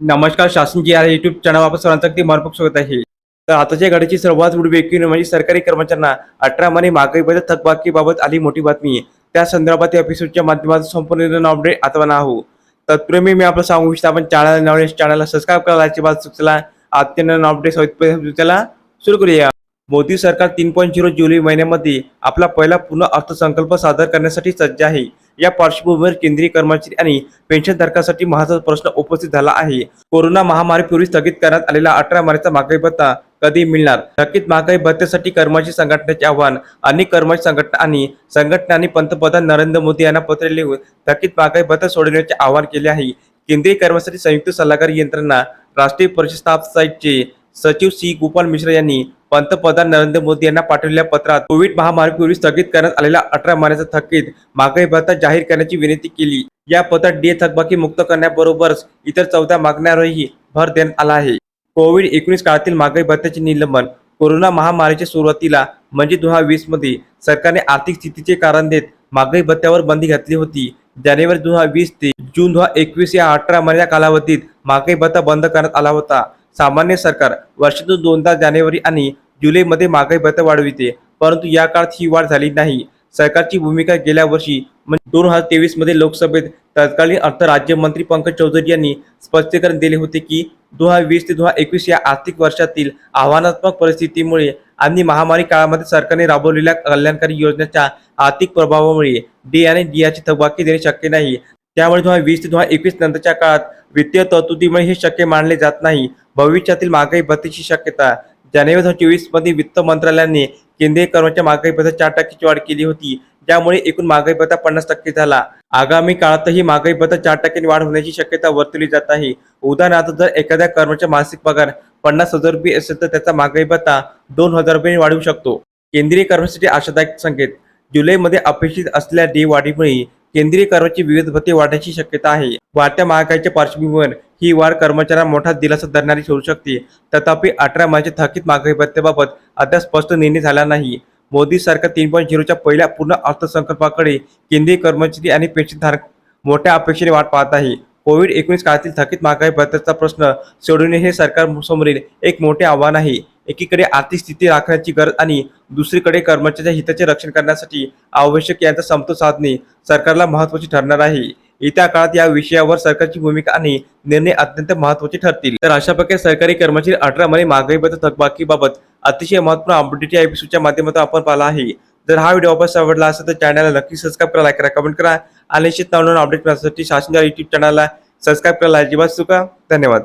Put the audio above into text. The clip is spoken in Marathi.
नमस्कार शासन जी आहे युट्यूब चॅनल वापस सर्वांचं अगदी मनपूर्वक स्वागत आहे. तर आताच्या घडीची सर्वात मोठी व्यक्ती म्हणजे सरकारी कर्मचाऱ्यांना अठरा महिने महागाईबद्दल थकबाकीबाबत आली मोठी बातमी. त्या संदर्भात या एपिसोडच्या माध्यमातून संपूर्ण अपडेट आता ना तत्पूर्वी मी आपलं सांगू इच्छितो आपण चॅनल नवीन चॅनलला सबस्क्राईब करायला बात सुचला अत्यंत अपडेट त्याला सुरू करूया. मोदी सरकार तीन पॉईंट झिरो जुलै महिन्यामध्ये आपला पहिला पूर्ण अर्थसंकल्प सादर करण्यासाठी सज्ज आहे. या पार्श्वभूमीवर केंद्रीय कर्मचारी आणि पेन्शनधारकांसाठी महत्त्वाचा प्रश्न उपस्थित झाला आहे. कोरोना महामारीपूर्वी स्थगित करण्यात आलेला अठरा महिन्याचा महागाई भत्ता कधी मिळणार? थकीत महागाई भत्त्यासाठी कर्मचारी संघटनेचे आव्हान अनेक कर्मचारी संघटना आणि संघटनांनी पंतप्रधान नरेंद्र मोदी यांना पत्र लिहून थकीत महागाई भत्ता सोडवण्याचे आवाहन केले आहे. केंद्रीय कर्मचारी संयुक्त सल्लागार यंत्रणा राष्ट्रीय परिषद स्टाफ साईटचे सचिव सी. गोपाल मिश्रा यांनी पंतप्रधान नरेंद्र मोदी यांना पाठवलेल्या पत्रात कोविड महामारीपूर्वी स्थगित करण्यात आलेला अठरा महिन्याचा थकीत महागाई भत्ता जाहीर करण्याची विनंती केली. या पत्रात डीए थकबाकी मुक्त करण्याबरोबरच इतर चौदा मागण्यावरही भर देण्यात आला आहे. कोविड एकोणीस काळातील महागाई भत्त्याचे निलंबन कोरोना महामारीच्या सुरुवातीला म्हणजे दोन हजार वीसमध्ये सरकारने आर्थिक स्थितीचे कारण देत महागाई भत्त्यावर बंदी घातली होती. जानेवारी दोन हजार वीस ते जून दोन हजार एकवीस या अठरा महिन्या कालावधीत महागाई भत्ता बंद करण्यात आला होता. सामान्य सरकार वर्षातून दोनदा जानेवारी आणि जुलैमध्ये महागाई भत्ता वाढविते परंतु या काळात ही वाढ झाली नाही. सरकारची भूमिका गेल्या वर्षी म्हणजे दोन हजार तेवीसमध्ये लोकसभेत तत्कालीन अर्थ राज्यमंत्री पंकज चौधरी यांनी स्पष्टीकरण दिले होते की दोन हजार वीस ते दोन हजार एकवीस या आर्थिक वर्षातील आव्हानात्मक परिस्थितीमुळे आणि महामारी काळामध्ये सरकारने राबवलेल्या कल्याणकारी योजनेच्या आर्थिक प्रभावामुळे डी आणि डीआची थकबाकी देणे शक्य नाही. त्यामुळे दोन हजार वीस ते दोन हजार एकवीस नंतरच्या काळात वित्तीय तरतुदीमुळे हे शक्य मानले जात नाही. भविष्यातील महागाई भत्तीची शक्यता जानेवारी दोन हजार चोवीसमध्ये वित्त मंत्रालयाने केंद्रीय कर्मचारी महागाई भत्ता चार टक्क्याची वाढ केली होती. ज्यामुळे एकूण महागाई भत्ता पन्नास टक्के झाला. आगामी काळातही महागाई भत्ता चार टक्क्यांनी वाढ होण्याची शक्यता वर्तवली जात आहे. उदाहरणार्थ जर एखाद्या कर्मचारी मासिक पगार पन्नास हजार रुपये असेल तर त्याचा महागाई भत्ता दोन हजार रुपये वाढवू शकतो. केंद्रीय कर्मचारी आशादायक संकेत जुलैमध्ये अपेक्षित असलेल्या डी वाढीमुळे केंद्रीय कर्मचारी विविध भत्ते वाढण्याची शक्यता आहे. वाढत्या महागाईच्या पार्श्वभूमीवर ही वाढ कर्मचाऱ्यांना मोठा दिलासा धरणारी ठरू शकते. तथापि अठरा महिन्याच्या थकीत महागाई भत्त्याबाबत अद्याप स्पष्ट निर्णय झाला नाही. मोदी सरकार तीन पॉईंट झिरोच्या पहिल्या पूर्ण अर्थसंकल्पाकडे केंद्रीय कर्मचारी आणि पेन्शनधारक मोठ्या अपेक्षेने वाट पाहत आहे. कोविड एकोणीस काळातील थकीत महागाई भत्त्याचा प्रश्न सोडवणे हे सरकारसमोरील एक मोठे आव्हान आहे. एकीकडे आर्थिक स्थिती राखण्याची गरज आणि दुसरीकडे कर्मचाऱ्यांच्या हिताचे रक्षण करण्यासाठी आवश्यक यांचा समतोल साधणे सरकारला महत्वाची ठरणार आहे. येत्या काळात या विषयावर सरकारची भूमिका आणि निर्णय अत्यंत महत्त्वाचे ठरतील. तर अशा प्रकारे सरकारी कर्मचारी अठरा महिने महागाईबद्दल थकबाकीबाबत अतिशय महत्त्वपूर्ण अपडेट या एपिसोडच्या माध्यमातून आपण पाहिला आहे. जर हा व्हिडिओ वापस आवडला असेल तर चॅनलला नक्की सबस्क्राईब करा लाईक करा कमेंट करा. आणि निश्चित नवनवीन अपडेट मिळण्यासाठी शासनच्या युट्यूब चॅनलला सबस्क्राईब करायला अजिबात चुका धन्यवाद.